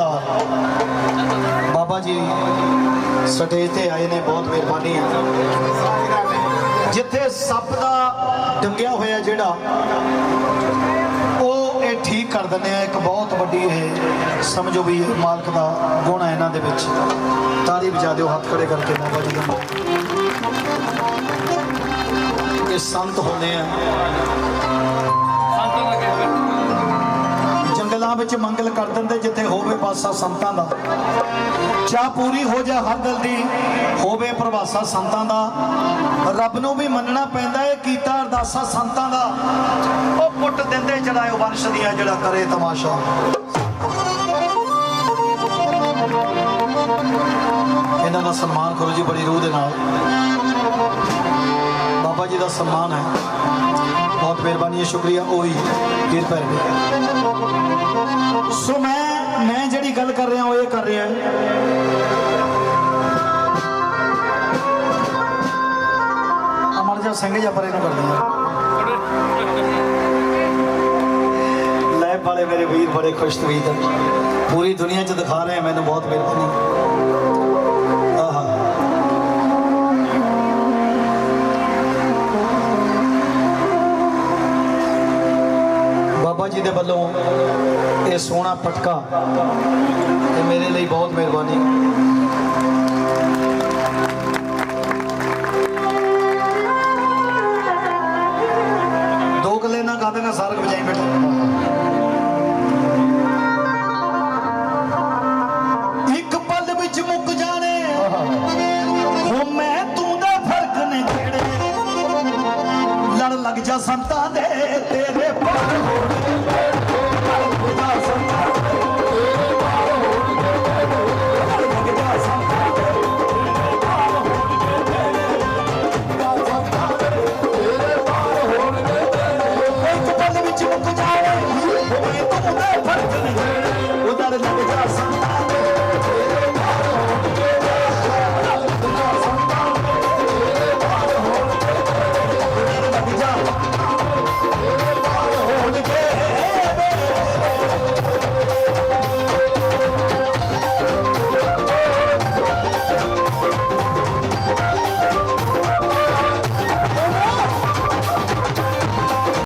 ਸੇਵਾਦਾਰ ਬਾਬਾ ਜੀ ਸਟੇਜ ਤੇ ਆਏ ਨੇ, ਬਹੁਤ ਮਿਹਰਬਾਨੀ ਹੈ ਜਿੱਥੇ ਸੱਪ ਦਾ ਡੰਗਿਆ ਹੋਇਆ ਜਿਹੜਾ, ਉਹ ਇਹ ਠੀਕ ਕਰ ਦਿੰਦੇ ਆ। ਇੱਕ ਬਹੁਤ ਵੱਡੀ ਇਹ ਸਮਝੋ ਵੀ ਮਾਲਕ ਦਾ ਗੁਣ ਹੈ ਇਹਨਾਂ ਦੇ ਵਿੱਚ। ਤਾਰੀ ਵਜਾ ਦਿਓ, ਹੱਥ ਖੜੇ ਕਰਕੇ ਬਾਬਾ ਜੀ ਦਾ ਇਹ ਸੰਤ ਹੁੰਦੇ ਆ। ਜਿੱਥੇ ਸੰਤਾਂ ਦਾ। ਚਾਹ ਪੂਰੀ ਹੋ ਜਾ ਹਰ ਦਿਲ ਦੀ, ਹੋਵੇ ਪ੍ਰਵਾਸਾ ਸੰਤਾਂ ਦਾ। ਰੱਬ ਨੂੰ ਵੀ ਮੰਨਣਾ ਪੈਂਦਾ ਏ, ਕੀਤਾ ਅਰਦਾਸਾ ਸੰਤਾਂ ਦਾ। ਉਹ ਪੁੱਟ ਦਿੰਦੇ ਜੜਾਇਓ ਵੰਸ਼ ਦੀਆਂ ਜਿਹੜਾ ਕਰੇ ਤਮਾਸ਼ਾ। ਇਹਨਾਂ ਦਾ ਸਨਮਾਨ ਕਰੋ ਜੀ ਬੜੀ ਰੂਹ ਦੇ ਨਾਲ। ਬਾਬਾ ਜੀ ਦਾ ਸਨਮਾਨ ਹੈ। ਬਹੁਤ ਮਿਹਰਬਾਨੀ ਹੈ, ਸ਼ੁਕਰੀਆ। ਉਹੀ ਗਿਰ ਪੈਰ ਸੋ ਮੈਂ ਮੈਂ ਜਿਹੜੀ ਗੱਲ ਕਰ ਰਿਹਾ ਉਹ ਇਹ ਕਰ ਰਿਹਾ ਅਮਰ ਜਾ ਸਿੰਘ ਜਾਂ ਪਰੇ ਨੂੰ ਕਰਦੇ ਆ ਲੈ ਵਾਲੇ ਮੇਰੇ ਵੀਰ ਬੜੇ ਖੁਸ਼ ਤਵੀਤ ਪੂਰੀ ਦੁਨੀਆ 'ਚ ਦਿਖਾ ਰਹੇ ਮੈਨੂੰ ਬਹੁਤ ਮਿਹਰਬਾਨੀ। ਆਹਾ। ਬਾਬਾ ਜੀ ਦੇ ਵੱਲੋਂ ਇਹ ਸੋਹਣਾ ਪਟਕਾ ਮੇਰੇ ਲਈ ਬਹੁਤ ਮਿਹਰਬਾਨੀ। ਦੋ ਗੱਲੇ ਨਾ ਗਾ ਦੇਣਾ ਸਾਰਕ ਵਜਾਈ ਬੈਠਾ? ਇੱਕ ਪਲ ਵਿੱਚ ਮੁੱਕ ਜਾਣੇ। ਹੋ ਮੈਂ ਤੂੰ ਦਾ ਫ਼ਰਕ ਨਹੀਂ ਕਿਹੜੇ ਲੜ ਲੱਗ ਜਾ ਸੰਤਾਂ ਦੇ ਤੇਰੇ ਪਰ Let me gonna put down. Oh,